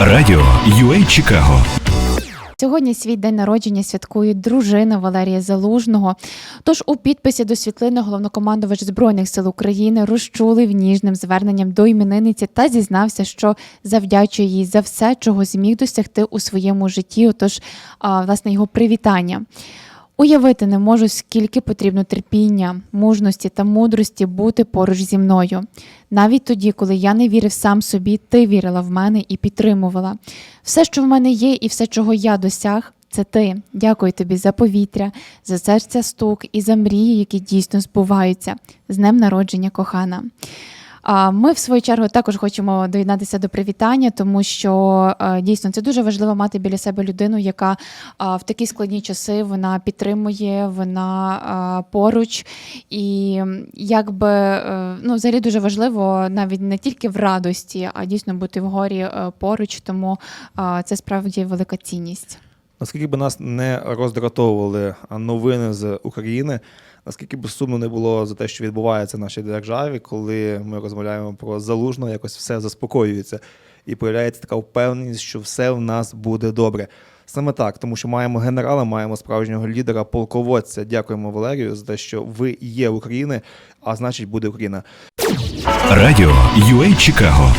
Радіо UA Чикаго Сьогодні свій день народження святкує дружина Валерія Залужного. Тож у підписі до світлини головнокомандувач збройних сил України розчулив ніжним зверненням до іменинниці та зізнався, що завдячує їй за все, чого зміг досягти у своєму житті. Отож, власне, його привітання. Уявити не можу, скільки потрібно терпіння, мужності та мудрості бути поруч зі мною. Навіть тоді, коли я не вірив сам собі, ти вірила в мене і підтримувала. Все, що в мене є, і все, чого я досяг, це ти. Дякую тобі за повітря, за серця стук і за мрії, які дійсно збуваються. З днем народження, кохана. Ми, в свою чергу, також хочемо доєднатися до привітання, тому що е, дійсно це дуже важливо мати біля себе людину, яка в такі складні часи вона підтримує, вона поруч. І якби е, ну, взагалі дуже важливо навіть не тільки в радості, а дійсно бути в горі е, поруч. Тому це справді велика цінність. Наскільки б нас не роздратовували новини з України, наскільки б сумно не було за те, що відбувається в нашій державі, коли ми розмовляємо про залужно, якось все заспокоюється і появляється така впевненість, що все в нас буде добре. Саме так, тому що маємо генерала, маємо справжнього лідера, полководця. Дякуємо Валерію за те, що ви є України, а значить буде Україна. Радіо UA Чикаго